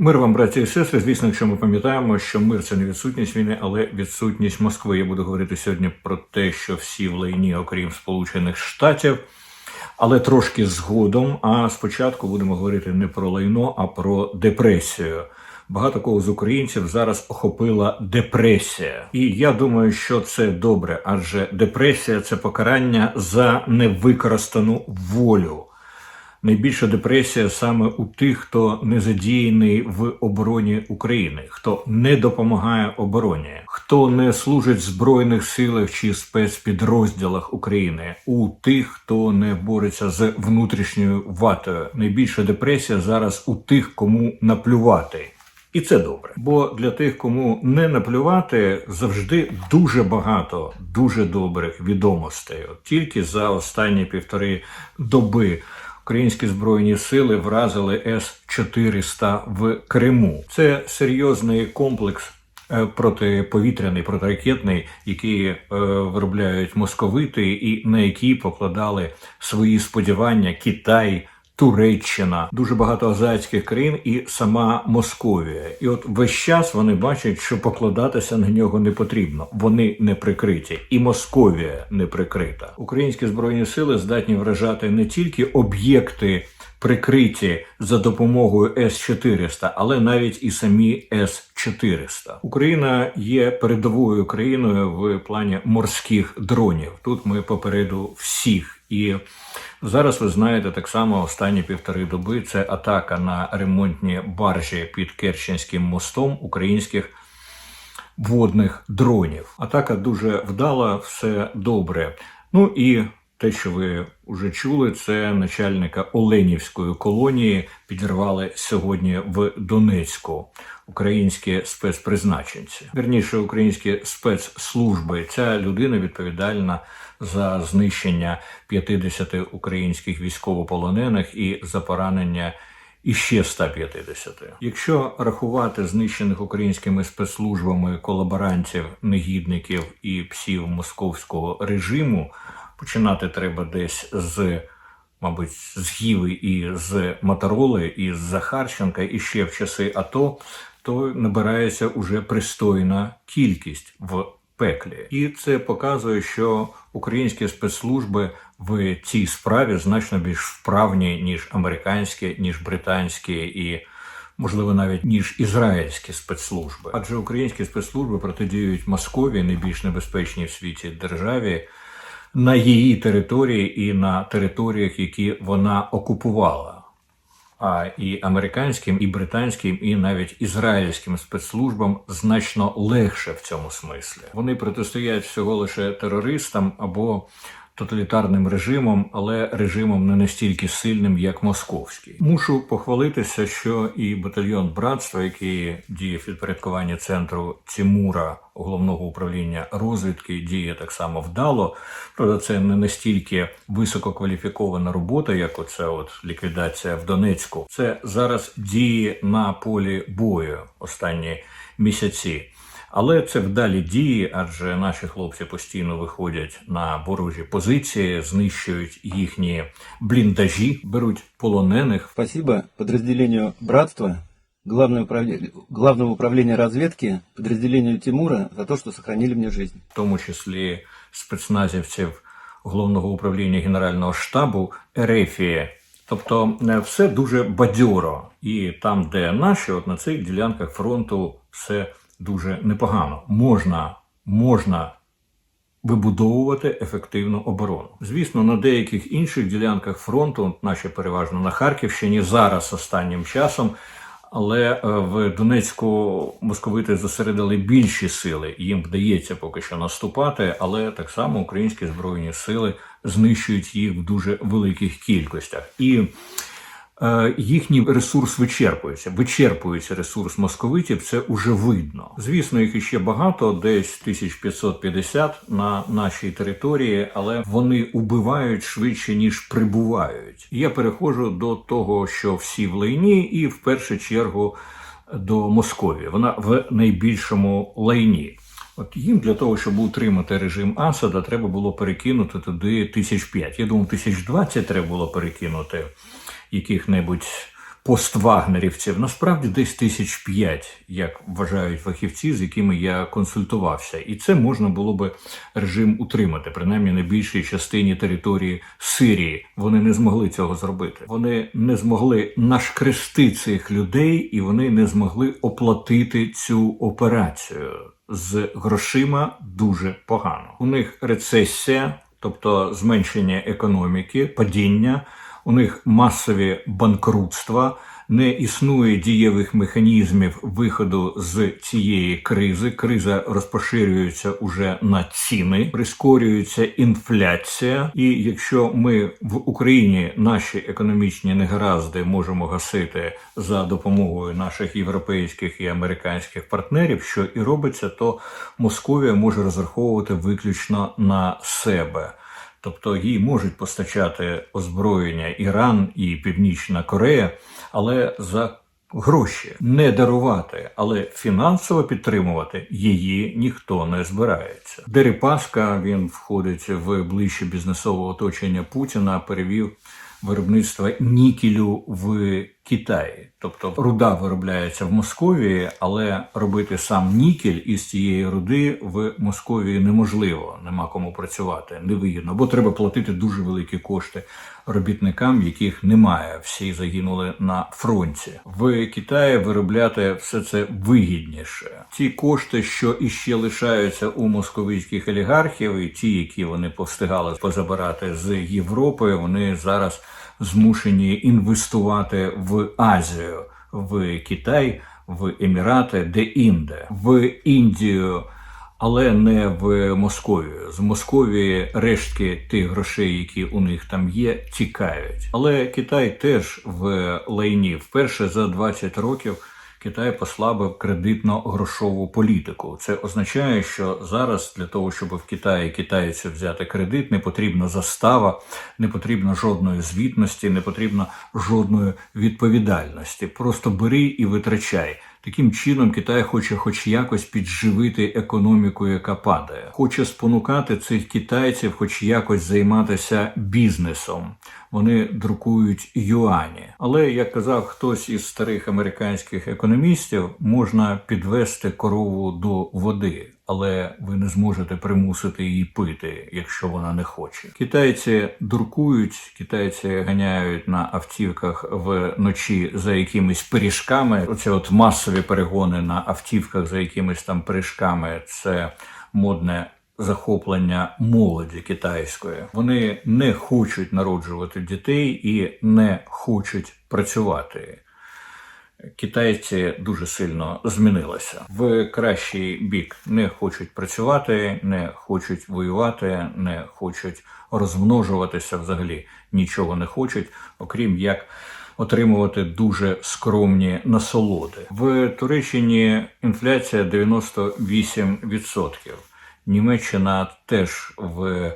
Мир вам, браті і сестри. Звісно, якщо ми пам'ятаємо, що мир це не відсутність війни, але відсутність Москви. Я буду говорити сьогодні про те, що всі в лайні, окрім Сполучених Штатів, але трошки згодом. А спочатку будемо говорити не про лайно, а про депресію. Багато кого з українців зараз охопила депресія, і я думаю, що це добре, адже депресія це покарання за невикористану волю. Найбільша депресія саме у тих, хто не задіяний в обороні України, хто не допомагає обороні, хто не служить в збройних силах чи спецпідрозділах України, у тих, хто не бореться з внутрішньою ватою. Найбільша депресія зараз у тих, кому наплювати. І це добре, бо для тих, кому не наплювати, завжди дуже багато дуже добрих відомостей. От тільки за останні півтори доби українські збройні сили вразили С-400 в Криму. Це серйозний комплекс. е, Протиповітряний, протиракетний, який е, виробляють московити, і на які покладали свої сподівання Китай, Туреччина, дуже багато азіатських країн і сама Московія. І от весь час вони бачать, що покладатися на нього не потрібно. Вони не прикриті, і Московія не прикрита. Українські збройні сили здатні вражати не тільки об'єкти. Прикриті за допомогою С-400, але навіть і самі С-400. Україна є передовою країною в плані морських дронів. Тут ми попереду всіх і Зараз ви знаєте так само останні півтори доби це атака на ремонтні баржі під Керченським мостом українських водних дронів. Атака дуже вдала, все добре. Ну і те, що ви вже чули, це начальника Оленівської колонії підірвали сьогодні в Донецьку. Українські спецпризначенці, верніше українські спецслужби. Ця людина відповідальна за знищення 50 українських військовополонених і за поранення іще 150. Якщо рахувати знищених українськими спецслужбами колаборантів, негідників і псів московського режиму, починати треба десь з. Мабуть, з Гіви і з Мотороли, і з Захарченка, і ще в часи АТО, то набирається уже пристойна кількість в пеклі. І це показує, що українські спецслужби в цій справі значно більш вправні, ніж американські, ніж британські і. Можливо, навіть ніж ізраїльські спецслужби, адже українські спецслужби протидіють Московії, найбільш небезпечній в світі державі, на її території і на територіях, які вона окупувала. А і американським, і британським, і навіть ізраїльським спецслужбам значно легше в цьому смислі. Вони протистоять всього лише терористам або тоталітарним режимом, але режимом не настільки сильним, як московський. Мушу похвалитися, що і батальйон братства, який діє в підпорядкуванні центру Тимура головного управління розвідки, діє так само вдало. Правда, це не настільки висококваліфікована робота, як оце от ліквідація в Донецьку. Це зараз діє на полі бою останні місяці. Але це вдалі дії, адже наші хлопці постійно виходять на ворожі позиції, знищують їхні бліндажі, беруть полонених. Спасибо подразделению «Братства», Главное управление, Главного управления разведки, подразделению Тимура за то, что сохранили мне жизнь. в тому числі спецназівців головного управління Генерального штабу Ерефії. Тобто е, все дуже бадьоро. І там, де наші, от на цих ділянках фронту все дуже непогано. Можна, можна вибудовувати ефективну оборону. Звісно, на деяких інших ділянках фронту, наші переважно на Харківщині, зараз останнім часом. Але е, в Донецьку московити зосередили більші сили. Їм вдається поки що наступати, але так само українські збройні сили знищують їх в дуже великих кількостях. І їхній ресурс вичерпується. Вичерпується ресурс московитів, це уже видно. Звісно, їх іще багато, десь 1550 на нашій території, але вони убивають швидше ніж прибувають. Я переходжу до того, що всі в лайні, і в першу чергу до Московії. Вона в найбільшому лайні. От їм для того, щоб утримати режим Асада, треба було перекинути туди тисяч п'ять. Я думаю, тисяч двадцять треба було перекинути яких-небудь поствагнерівців насправді десь тисяч п'ять, як вважають фахівці, з якими я консультувався, і це можна було би режим утримати, принаймні на більшій частині території Сирії. Вони не змогли цього зробити. Вони не змогли нашкрести цих людей, і вони не змогли оплатити цю операцію з грошима дуже погано. У них рецесія, тобто зменшення економіки, падіння. У них масові банкрутства, не існує дієвих механізмів виходу з цієї кризи. Криза розпоширюється уже на ціни, прискорюється інфляція. І якщо ми в Україні наші економічні негаразди можемо гасити за допомогою наших європейських і американських партнерів, що і робиться, то Московія може розраховувати виключно на себе. Тобто їй можуть постачати озброєння Іран і Північна Корея, але за гроші не дарувати, але фінансово підтримувати її ніхто не збирається. Дерипаска він входить в ближче бізнесове оточення Путіна, перевів виробництво нікелю в Китаї. Тобто руда виробляється в Московії, але робити сам нікель із цієї руди в Московії неможливо. Нема кому працювати, невигідно, бо треба платити дуже великі кошти робітникам, яких немає. Всі загинули на фронті. В Китаї виробляти все це вигідніше. Ті кошти, що іще лишаються у московицьких олігархів, і ті, які вони повстигали позабирати з Європи, вони зараз змушені інвестувати в Азію, в Китай, в Емірати, де інде, в Індію. Але не в Московію. З Московії рештки тих грошей, які у них там є, тікають. Але Китай теж в лайні. Вперше за 20 років Китай послабив кредитно-грошову політику. Це означає, що зараз для того, щоб в Китаї китайцю взяти кредит, не потрібна застава, не потрібно жодної звітності, не потрібно жодної відповідальності. Просто бери і витрачай. Таким чином Китай хоче хоч якось підживити економіку, яка падає, хоче спонукати цих китайців, хоч якось займатися бізнесом. Вони друкують юані. Але як казав хтось із старих американських економістів, можна підвести корову до води. Але ви не зможете примусити її пити, якщо вона не хоче. Китайці дуркують, китайці ганяють на автівках вночі за якимись пиріжками. Оце от масові перегони на автівках за якимись там пиріжками. Це модне захоплення молоді китайської. Вони не хочуть народжувати дітей і не хочуть працювати. Китайці дуже сильно змінилися в кращий бік. Не хочуть працювати, не хочуть воювати, не хочуть розмножуватися. Взагалі нічого не хочуть, окрім як отримувати дуже скромні насолоди. В Туреччині інфляція 98%. Німеччина теж в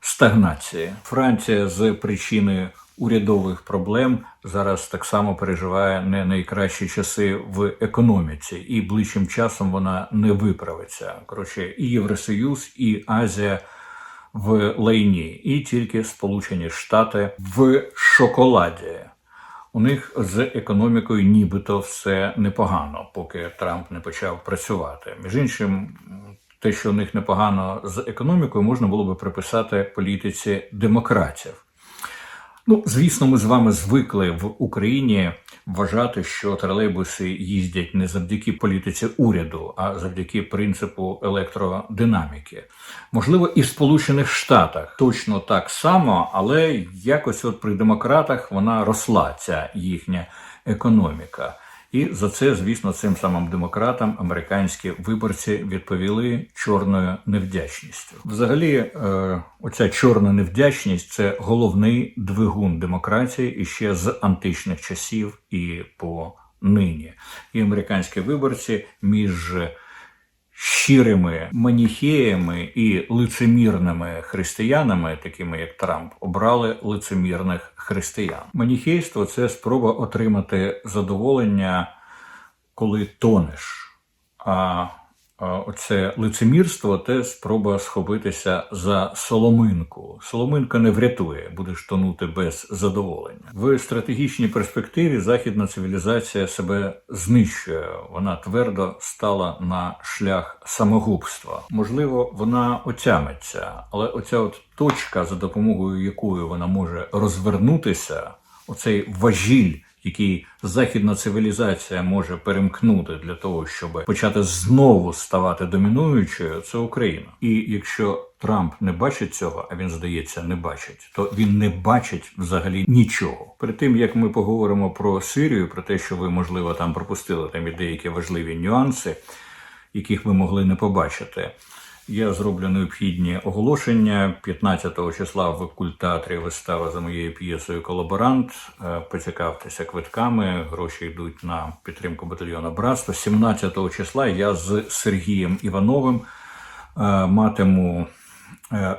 стагнації. Франція з причини урядових проблем зараз так само переживає не найкращі часи в економіці, і ближчим часом вона не виправиться. Коротше, і Євросоюз, і Азія в лайні, і тільки Сполучені Штати в шоколаді. У них з економікою нібито все непогано, поки Трамп не почав працювати. Між іншим, те, що у них непогано з економікою, можна було би приписати політиці демократів. Ну, звісно, ми з вами звикли в Україні вважати, що тролейбуси їздять не завдяки політиці уряду, а завдяки принципу електродинаміки. Можливо, і в Сполучених Штатах точно так само, але якось от при демократах вона росла, ця їхня економіка. І за це, звісно, цим самим демократам американські виборці відповіли чорною невдячністю. Взагалі, е, оця чорна невдячність це головний двигун демократії іще з античних часів і по нині. І американські виборці між щирими маніхеями і лицемірними християнами, такими як Трамп, обрали лицемірних християн. Маніхейство це спроба отримати задоволення, коли тонеш. А оце лицемірство, те спроба схопитися за соломинку. Соломинка не врятує, будеш тонути без задоволення. В стратегічній перспективі західна цивілізація себе знищує. Вона твердо стала на шлях самогубства. Можливо, вона отямиться, але оця от точка, за допомогою якої вона може розвернутися, оцей важіль який західна цивілізація може перемкнути для того, щоб почати знову ставати домінуючою, це Україна. І якщо Трамп не бачить цього, а він здається, не бачить, то він не бачить взагалі нічого. Перед тим як ми поговоримо про Сирію, про те, що ви можливо там пропустили там і деякі важливі нюанси, яких ви могли не побачити. Я зроблю необхідні оголошення 15 числа в культатрі вистава за моєю п'єсою Колаборант. Е, Поцікавтеся квитками. Гроші йдуть на підтримку батальйону братства. 17 числа я з Сергієм Івановим е, матиму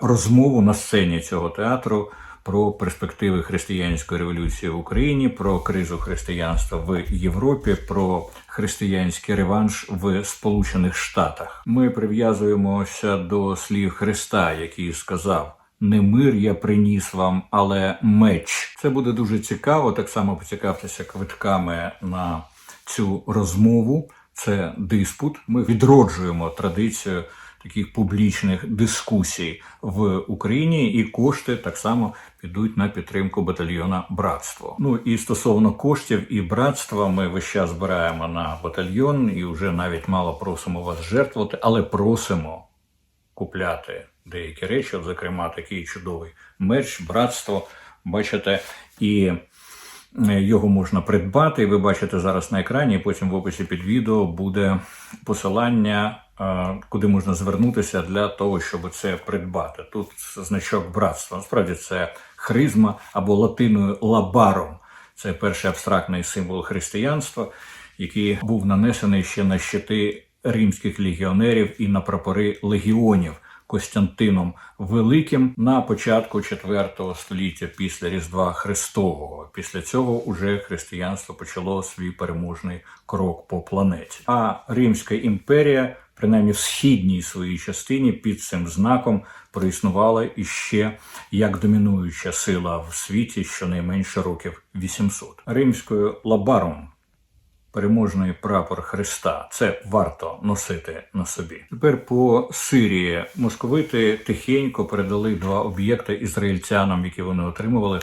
розмову на сцені цього театру про перспективи християнської революції в Україні, про кризу християнства в Європі, про християнський реванш в Сполучених Штатах. Ми прив'язуємося до слів Христа, який сказав. Не мир я приніс вам, але меч. Це буде дуже цікаво. Так само поцікавтеся квитками на цю розмову. Це диспут. Ми відроджуємо традицію таких публічних дискусій в Україні, і кошти так само підуть на підтримку батальйона братство. Ну і стосовно коштів і братства, ми весь час збираємо на батальйон і вже навіть мало просимо вас жертвувати, але просимо купляти деякі речі, зокрема, такий чудовий мерч, братство. Бачите, і його можна придбати. І ви бачите зараз на екрані. і Потім в описі під відео буде посилання, е, куди можна звернутися для того, щоб це придбати. Тут значок братства. Насправді це хризма або латиною лабаром. Це перший абстрактний символ християнства, який був нанесений ще на щити римських легіонерів і на прапори легіонів. Костянтином Великим на початку IV століття після Різдва Христового. Після цього уже християнство почало свій переможний крок по планеті. А Римська імперія, принаймні в східній своїй частині, під цим знаком проіснувала іще як домінуюча сила в світі щонайменше років 800. Римською лабаром переможний прапор Христа. Це варто носити на собі. Тепер по Сирії московити тихенько передали два об'єкти ізраїльтянам, які вони отримували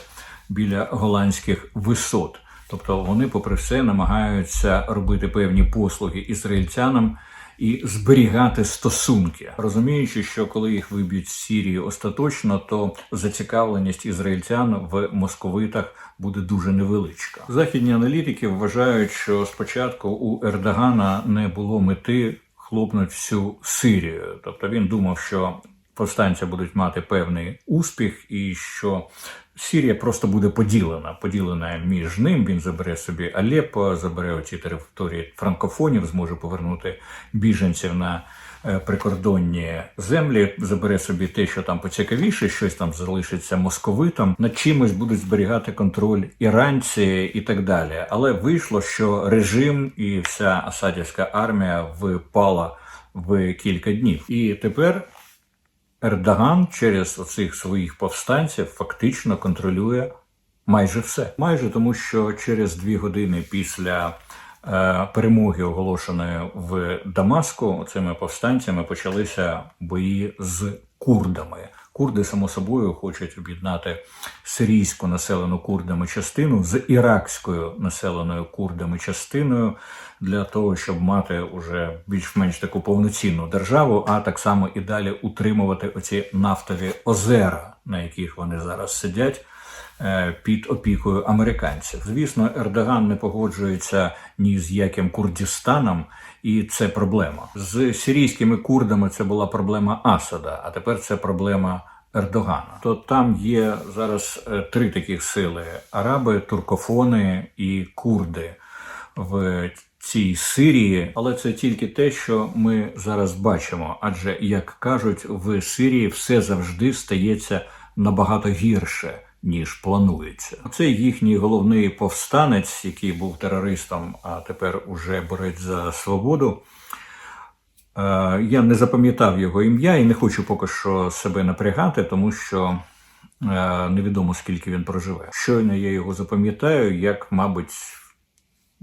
біля голландських висот. Тобто вони, попри все, намагаються робити певні послуги ізраїльтянам і зберігати стосунки, розуміючи, що коли їх виб'ють з Сірії остаточно, то зацікавленість ізраїльтян в московитах буде дуже невеличка. Західні аналітики вважають, що спочатку у Ердогана не було мети хлопнути всю Сирію, тобто він думав, що повстанці будуть мати певний успіх, і що Сірія просто буде поділена. Поділена між ним. Він забере собі Алеппо, забере оці території франкофонів, зможе повернути біженців на е, прикордонні землі, забере собі те, що там поцікавіше, щось там залишиться московитом, над чимось будуть зберігати контроль іранці і так далі. Але вийшло, що режим і вся асадівська армія впала в кілька днів. І тепер Ердоган через оцих своїх повстанців фактично контролює майже все. Майже тому, що через дві години після е, перемоги, оголошеної в Дамаску, цими повстанцями почалися бої з курдами. Курди, само собою, хочуть об'єднати сирійську населену курдами частину з іракською населеною курдами частиною для того, щоб мати уже більш-менш таку повноцінну державу, а так само і далі утримувати оці нафтові озера, на яких вони зараз сидять. Е, Під опікою американців, звісно, Ердоган не погоджується ні з яким Курдістаном, і це проблема з сирійськими курдами. Це була проблема Асада, а тепер це проблема Ердогана. То там є зараз е, три таких сили: араби, туркофони і курди в цій Сирії, але це тільки те, що ми зараз бачимо. Адже як кажуть, в Сирії все завжди стається набагато гірше. Ніж планується, це їхній головний повстанець, який був терористом, а тепер уже борець за свободу. Е, Я не запам'ятав його ім'я і не хочу поки що себе напрягати, тому що е, невідомо скільки він проживе. Щойно я його запам'ятаю, як, мабуть,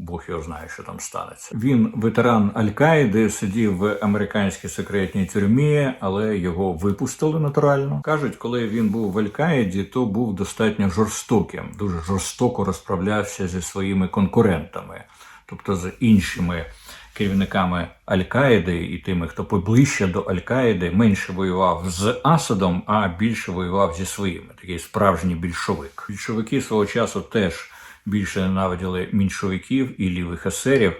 Бог його знає, що там станеться. Він ветеран Аль-Каїди, сидів в американській секретній тюрмі, але його випустили натурально. Кажуть, коли він був в Аль-Каїді, то був достатньо жорстоким, дуже жорстоко розправлявся зі своїми конкурентами, тобто з іншими керівниками Аль-Каїди і тими, хто поближче до Аль-Каїди, менше воював з Асадом, а більше воював зі своїми. Такий справжній більшовик. Більшовики свого часу теж більше ненавиділи меншовиків і лівих есерів,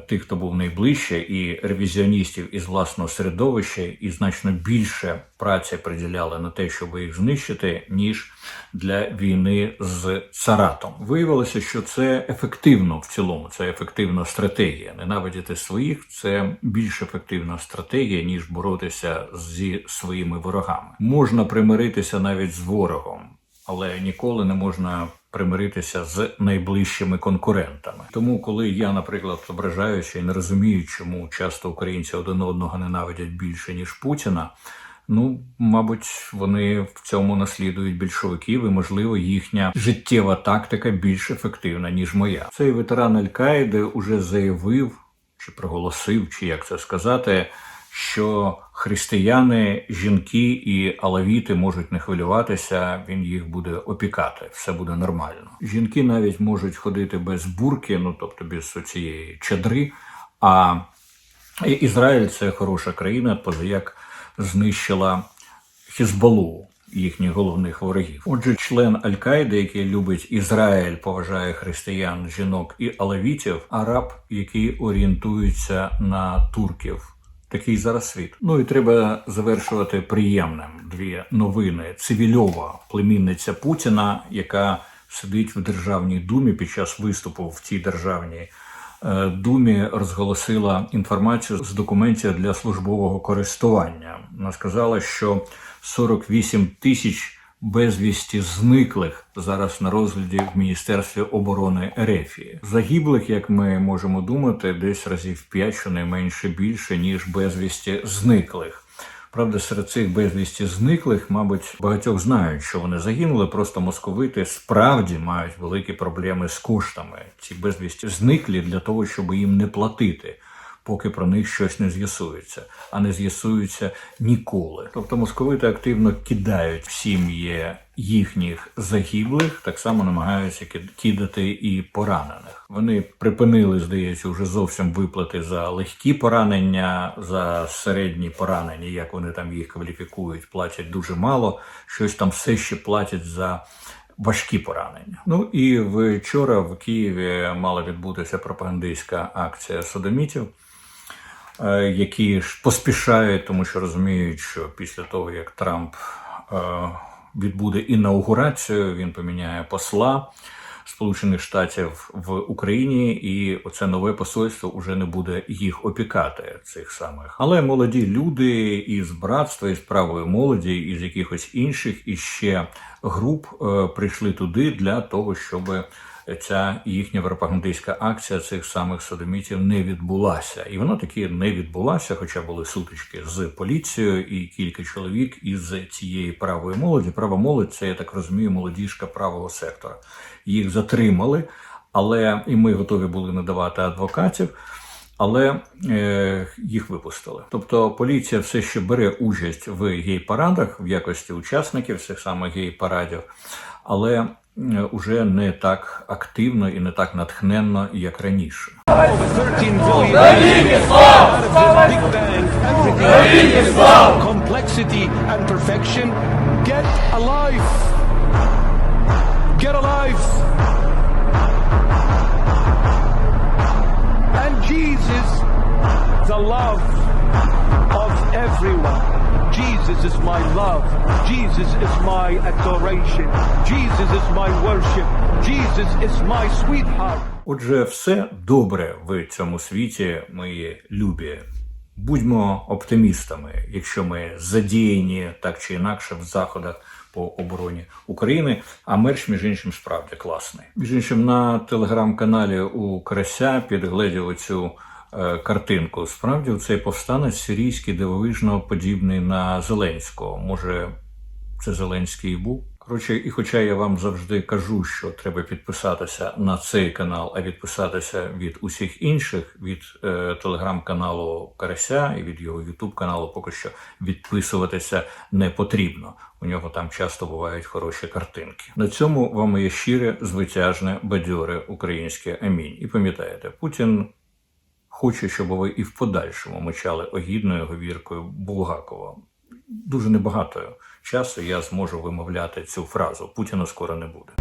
тих, хто був найближче, і ревізіоністів із власного середовища, і значно більше праці приділяли на те, щоб їх знищити, ніж для війни з царатом. Виявилося, що це ефективно в цілому, це ефективна стратегія. Ненавидіти своїх це більш ефективна стратегія, ніж боротися зі своїми ворогами. Можна примиритися навіть з ворогом але ніколи не можна примиритися з найближчими конкурентами. Тому, коли я, наприклад, ображаюся і не розумію, чому часто українці один одного ненавидять більше ніж Путіна. Ну, мабуть, вони в цьому наслідують більшовиків, і можливо їхня життєва тактика більш ефективна ніж моя. Цей ветеран Аль-Каїди уже заявив чи проголосив, чи як це сказати, що християни, жінки і алавіти можуть не хвилюватися, він їх буде опікати, все буде нормально. Жінки навіть можуть ходити без бурки, ну тобто без цієї чадри. А Ізраїль це хороша країна, позаяк знищила Хізбалу. Їхніх головних ворогів. Отже, член Аль-Каїди, який любить Ізраїль, поважає християн, жінок і алавітів, араб, який орієнтується на турків. Такий зараз світ. Ну і треба завершувати приємним дві новини. Цивільова племінниця Путіна, яка сидить в державній думі під час виступу в цій державній е, думі, розголосила інформацію з документів для службового користування. Вона сказала, що 48 тисяч безвісті зниклих зараз на розгляді в Міністерстві оборони Ерефії. Загиблих, як ми можемо думати, десь разів 5, щонайменше більше, ніж безвісті зниклих. Правда, серед цих безвісті зниклих, мабуть, багатьох знають, що вони загинули. Просто московити справді мають великі проблеми з коштами. Ці безвісті зниклі для того, щоб їм не платити. Поки про них щось не з'ясується, а не з'ясується ніколи. Тобто московити активно кидають в сім'ї їхніх загиблих, так само намагаються ки- кидати і поранених. Вони припинили, здається, вже зовсім виплати за легкі поранення, за середні поранення, як вони там їх кваліфікують, платять дуже мало. Щось там все ще платять за важкі поранення. Ну і вчора в Києві мала відбутися пропагандистська акція содомітів. Е, Які ж поспішають, тому що розуміють, що після того як Трамп е, відбуде інаугурацію, він поміняє посла Сполучених Штатів в Україні, і оце нове посольство вже не буде їх опікати цих самих. Але молоді люди із братства, із правої молоді, із якихось інших іще груп е, прийшли туди для того, щоб ця їхня пропагандистська акція цих самих содомітів не відбулася. І вона таки не відбулася, хоча були сутички з поліцією і кілька чоловік із цієї правої молоді. Права молодь це я так розумію, молодіжка правого сектора. Їх затримали, але і ми готові були надавати адвокатів. Але е, їх випустили. Тобто поліція все ще бере участь в гей-парадах в якості учасників цих самих гей-парадів, але уже не так активно і не так натхненно, як раніше. 13 billion out of this big bang aggregate complexity and perfection. Get alive. Get alive. And Jesus, the love of everyone. Jesus is my love. Jesus is my adoration. Jesus is my worship. Jesus is my sweetheart. Отже, все добре в цьому світі, мої любі. Будьмо оптимістами, якщо ми задіяні так чи інакше в заходах по обороні України. А мерч, між іншим, справді класний. Між іншим, на телеграм-каналі у Карася підгледів оцю е, картинку. Справді, цей повстанець сирійський дивовижно подібний на Зеленського. Може, це Зеленський і був. Коротше, і хоча я вам завжди кажу, що треба підписатися на цей канал, а відписатися від усіх інших, від е, телеграм-каналу Карася і від його ютуб каналу, поки що відписуватися не потрібно. У нього там часто бувають хороші картинки. На цьому вам моє щире, звитяжне, бадьоре українське амінь. І пам'ятаєте, Путін хоче, щоб ви і в подальшому мочали огідною говіркою Булгакова. Дуже небагато часу я зможу вимовляти цю фразу. Путіна скоро не буде.